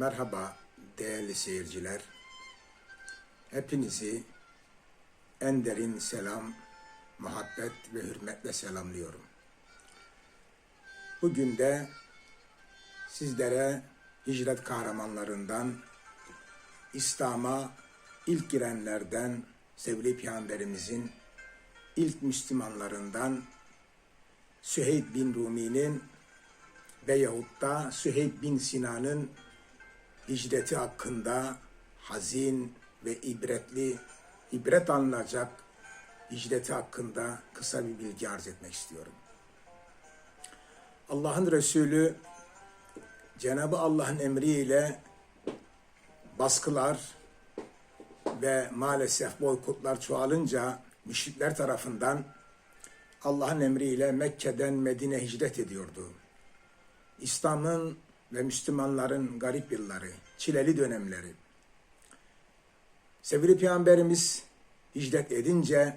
Merhaba değerli seyirciler. Hepinizi en derin selam, muhabbet ve hürmetle selamlıyorum. Bugün de sizlere hicret kahramanlarından, İslam'a ilk girenlerden, sevgili Peygamberimizin ilk Müslümanlarından Süheyb bin Rumi'nin veyahut da Süheyb bin Sinan'ın hicreti hakkında hazin ve ibretli, ibret alınacak hicreti hakkında kısa bir bilgi arz etmek istiyorum. Allah'ın Resulü Cenabı Allah'ın emriyle baskılar ve maalesef boykotlar çoğalınca müşrikler tarafından Allah'ın emriyle Mekke'den Medine hicret ediyordu. İslam'ın ve Müslümanların garip yılları, çileli dönemleri. Sevgili Peygamberimiz hicret edince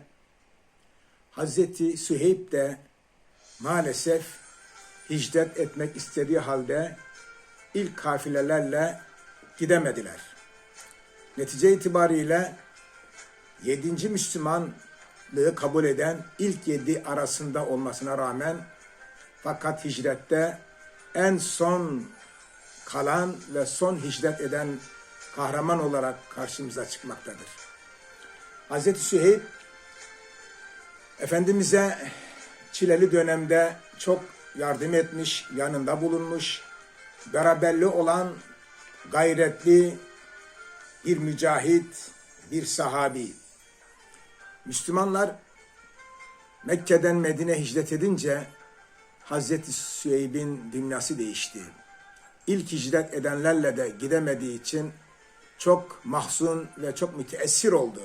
Hazreti Süheyb de maalesef hicret etmek istediği halde ilk kafilelerle gidemediler. Netice itibariyle yedinci Müslümanlığı kabul eden ilk yedi arasında olmasına rağmen fakat hicrette en son kalan ve son hicret eden kahraman olarak karşımıza çıkmaktadır. Hz. Süheyb Efendimiz'e çileli dönemde çok yardım etmiş, yanında bulunmuş, beraberli olan gayretli bir mücahit, bir sahabi. Müslümanlar Mekke'den Medine hicret edince Hazreti Süheyb'in dünyası değişti. İlk hicret edenlerle de gidemediği için çok mahzun ve çok müteessir oldu.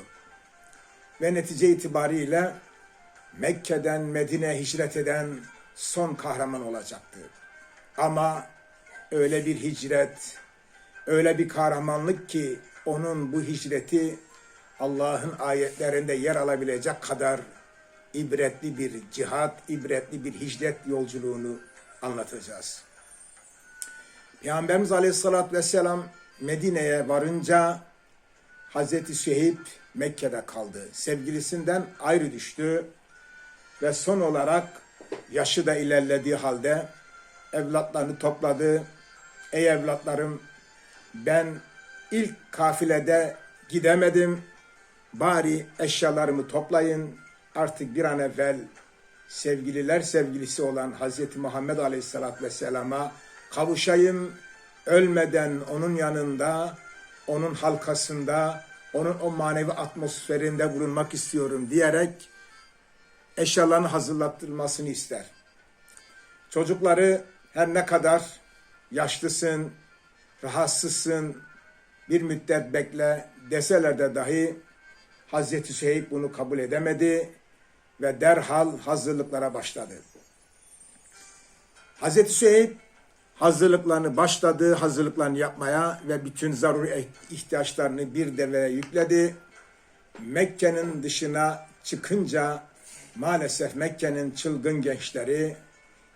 Ve netice itibariyle Mekke'den Medine hicret eden son kahraman olacaktı. Ama öyle bir hicret, öyle bir kahramanlık ki onun bu hicreti Allah'ın ayetlerinde yer alabilecek kadar ibretli bir cihat, ibretli bir hicret yolculuğunu anlatacağız. Peygamberimiz Aleyhisselatü Vesselam Medine'ye varınca Hazreti Süheyb Mekke'de kaldı. Sevgilisinden ayrı düştü ve son olarak yaşı da ilerlediği halde evlatlarını topladı. Ey evlatlarım ben ilk kafilede gidemedim. Bari eşyalarımı toplayın. Artık bir an evvel sevgililer sevgilisi olan Hazreti Muhammed Aleyhisselatü Vesselam'a kavuşayım. Ölmeden onun yanında, onun halkasında, onun o manevi atmosferinde bulunmak istiyorum diyerek eşyalarını hazırlattırmasını ister. Çocukları her ne kadar yaşlısın, rahatsızsın, bir müddet bekle deseler de dahi Hazreti Süheyb bunu kabul edemedi ve derhal hazırlıklara başladı. Hazreti Süheyb hazırlıklarını başladı, hazırlıklarını yapmaya ve bütün zaruri ihtiyaçlarını bir deveye yükledi. Mekke'nin dışına çıkınca maalesef Mekke'nin çılgın gençleri,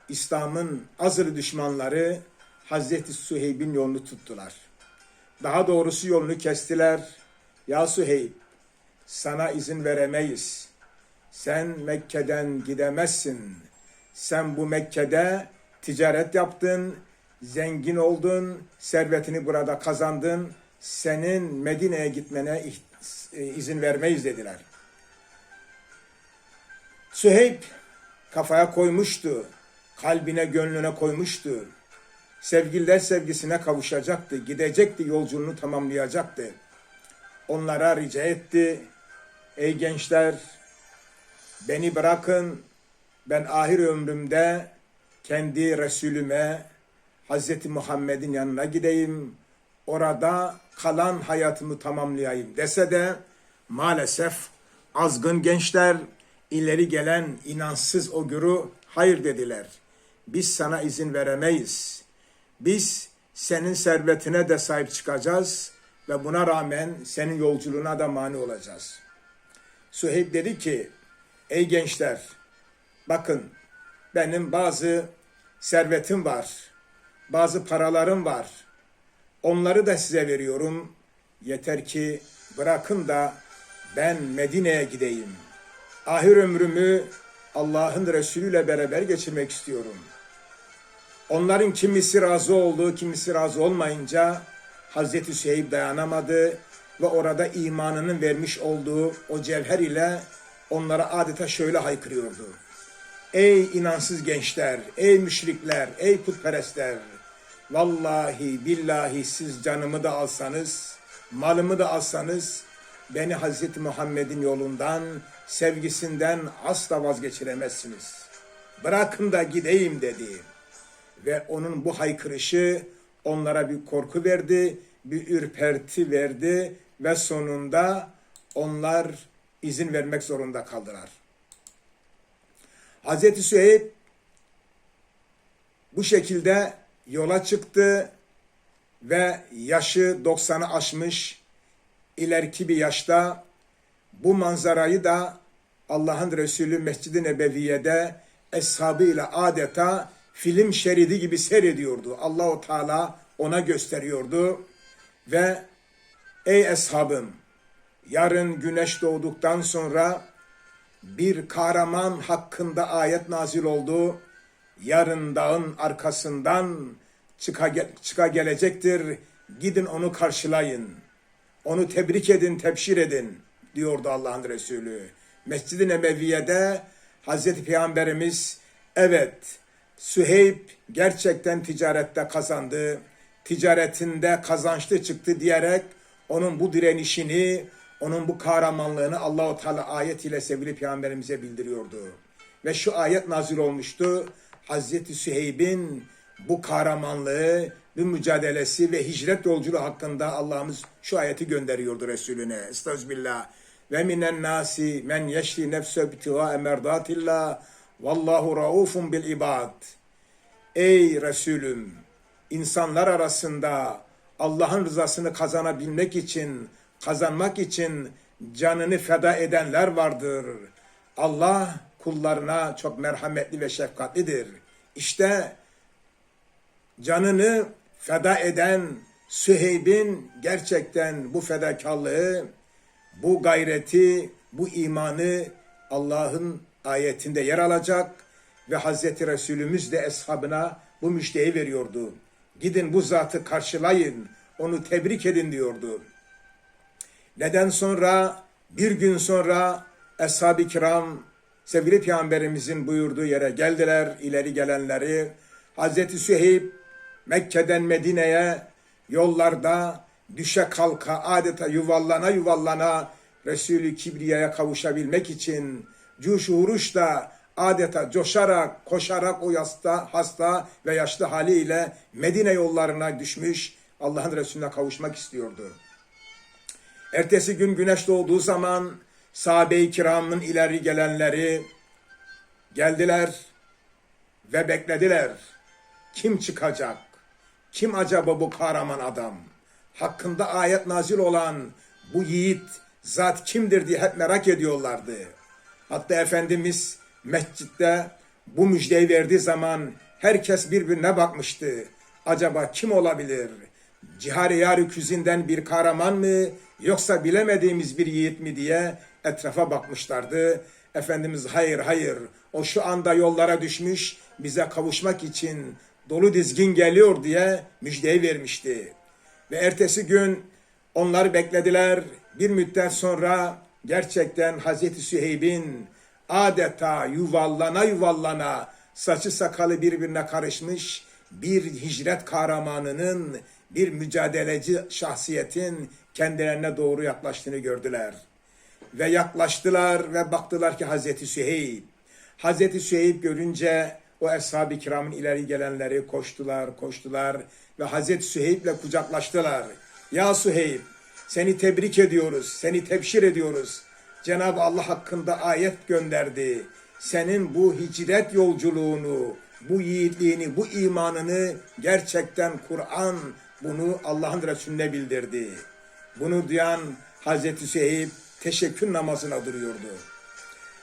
İslam'ın azılı düşmanları Hazreti Süheyb'in yolunu tuttular. Daha doğrusu yolunu kestiler. Ya Süheyb, sana izin veremeyiz. Sen Mekke'den gidemezsin. Sen bu Mekke'de ticaret yaptın, zengin oldun, servetini burada kazandın. Senin Medine'ye gitmene izin vermeyiz dediler. Süheyb kafaya koymuştu, kalbine gönlüne koymuştu. Sevgililer sevgisine kavuşacaktı, gidecekti, yolculuğunu tamamlayacaktı. Onlara rica etti, ey gençler beni bırakın, ben ahir ömrümde kendi Resulüme, Hz. Muhammed'in yanına gideyim, orada kalan hayatımı tamamlayayım dese de maalesef azgın gençler, ileri gelen inansız o güru hayır dediler. Biz sana izin veremeyiz. Biz senin servetine de sahip çıkacağız ve buna rağmen senin yolculuğuna da mani olacağız. Süheyb dedi ki, ey gençler, bakın benim bazı servetim var, bazı paralarım var. Onları da size veriyorum. Yeter ki bırakın da ben Medine'ye gideyim. Ahir ömrümü Allah'ın Resulü ile beraber geçirmek istiyorum. Onların kimisi razı oldu, kimisi razı olmayınca Hazreti Süheyb dayanamadı ve orada imanının vermiş olduğu o cevher ile onlara adeta şöyle haykırıyordu. Ey inansız gençler, ey müşrikler, ey putperestler. Vallahi billahi siz canımı da alsanız, malımı da alsanız beni Hazreti Muhammed'in yolundan, sevgisinden asla vazgeçiremezsiniz. Bırakın da gideyim dedi. Ve onun bu haykırışı onlara bir korku verdi, bir ürperti verdi ve sonunda onlar izin vermek zorunda kaldılar. Hazreti Süheyb bu şekilde yola çıktı ve yaşı 90'ı aşmış ileriki bir yaşta bu manzarayı da Allah'ın Resulü Mescid-i Nebeviye'de eshabıyla adeta film şeridi gibi seyrediyordu. Allahu Teala ona gösteriyordu ve ey eshabım yarın güneş doğduktan sonra bir kahraman hakkında ayet nazil oldu. Yarın dağın arkasından çıka, çıka gelecektir. Gidin onu karşılayın. Onu tebrik edin, tebşir edin diyordu Allah'ın Resulü. Mescid-i Nebeviye'de Hazreti Peygamberimiz evet Süheyb gerçekten ticarette kazandı. Ticaretinde kazançlı çıktı diyerek onun bu direnişini, onun bu kahramanlığını Allahu Teala ayet ile sevgili peygamberimize bildiriyordu. Ve şu ayet nazil olmuştu. Hazreti Süheyb'in bu kahramanlığı, bu mücadelesi ve hicret yolculuğu hakkında Allah'ımız şu ayeti gönderiyordu Resulüne. Estağfirullah. Ve minen nasi men yeşri nefse bitiga emerdatillah vallahu raufun bil ibad. Ey Resulüm, insanlar arasında Allah'ın rızasını kazanabilmek için, kazanmak için canını feda edenler vardır. Allah kullarına çok merhametli ve şefkatlidir. İşte canını feda eden Süheyb'in gerçekten bu fedakarlığı, bu gayreti, bu imanı Allah'ın ayetinde yer alacak ve Hazreti Resulümüz de eshabına bu müjdeyi veriyordu. Gidin bu zatı karşılayın, onu tebrik edin diyordu. Neden sonra bir gün sonra Eshab-ı Kiram sevgili Peygamberimizin buyurduğu yere geldiler. ileri gelenleri Hazreti Süheyb Mekke'den Medine'ye yollarda düşe kalka adeta yuvallana yuvallana Resulü Kibriye'ye kavuşabilmek için cuşu huruşla adeta coşarak, koşarak o hasta, hasta ve yaşlı haliyle Medine yollarına düşmüş Allah'ın Resulüne kavuşmak istiyordu. Ertesi gün güneş doğduğu zaman sahabe-i kiramın ileri gelenleri geldiler ve beklediler. Kim çıkacak? Kim acaba bu kahraman adam? Hakkında ayet nazil olan bu yiğit zat kimdir diye hep merak ediyorlardı. Hatta Efendimiz mescitte bu müjdeyi verdiği zaman herkes birbirine bakmıştı. Acaba kim olabilir? Cihari Yari Küzinden bir kahraman mı yoksa bilemediğimiz bir yiğit mi diye etrafa bakmışlardı. Efendimiz hayır hayır o şu anda yollara düşmüş bize kavuşmak için dolu dizgin geliyor diye müjdeyi vermişti. Ve ertesi gün onlar beklediler. Bir müddet sonra gerçekten Hazreti Süheyb'in adeta yuvallana yuvallana saçı sakalı birbirine karışmış bir hicret kahramanının, bir mücadeleci şahsiyetin kendilerine doğru yaklaştığını gördüler. Ve yaklaştılar ve baktılar ki Hazreti Süheyb. Hazreti Süheyb görünce o ashab-ı kiramın ileri gelenleri koştular, koştular ve Hazreti Süheyb'le kucaklaştılar. Ya Süheyb seni tebrik ediyoruz, seni tebşir ediyoruz. Cenab-ı Allah hakkında ayet gönderdi. Senin bu hicret yolculuğunu, bu yiğitliğini, bu imanını gerçekten Kur'an bunu Allah'ın Resulüne bildirdi. Bunu duyan Hazreti Süheyb teşekkür namazına duruyordu.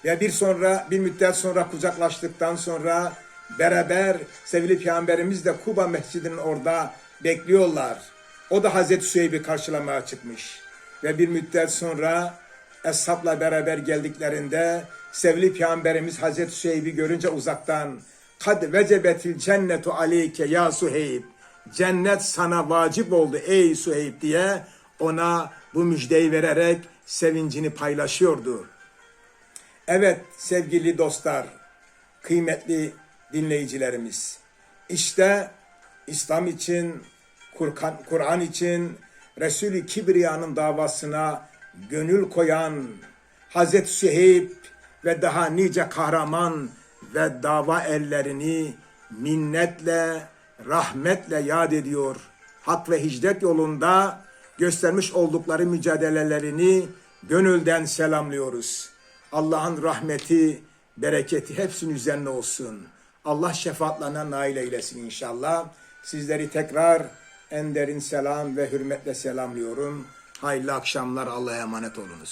Ve bir sonra bir müddet sonra kucaklaştıktan sonra beraber sevgili peygamberimiz de Kuba Mescidi'nin orada bekliyorlar. O da Hazreti Süheyb'i karşılamaya çıkmış. Ve bir müddet sonra Eshap'la beraber geldiklerinde sevgili Peygamberimiz Hazreti Süheyb'i görünce uzaktan kad vecebetil cennetu aleyke ya Süheyb cennet sana vacip oldu ey Süheyb diye ona bu müjdeyi vererek sevincini paylaşıyordu. Evet sevgili dostlar, kıymetli dinleyicilerimiz. İşte İslam için, Kur'an için Resulü Kibriya'nın davasına gönül koyan Hazreti Süheyb ve daha nice kahraman ve dava ellerini minnetle, rahmetle yad ediyor. Hak ve hicret yolunda göstermiş oldukları mücadelelerini gönülden selamlıyoruz. Allah'ın rahmeti, bereketi hepsinin üzerine olsun. Allah şefaatlerine nail eylesin inşallah. Sizleri tekrar en derin selam ve hürmetle selamlıyorum. Hayırlı akşamlar. Allah'a emanet olunuz.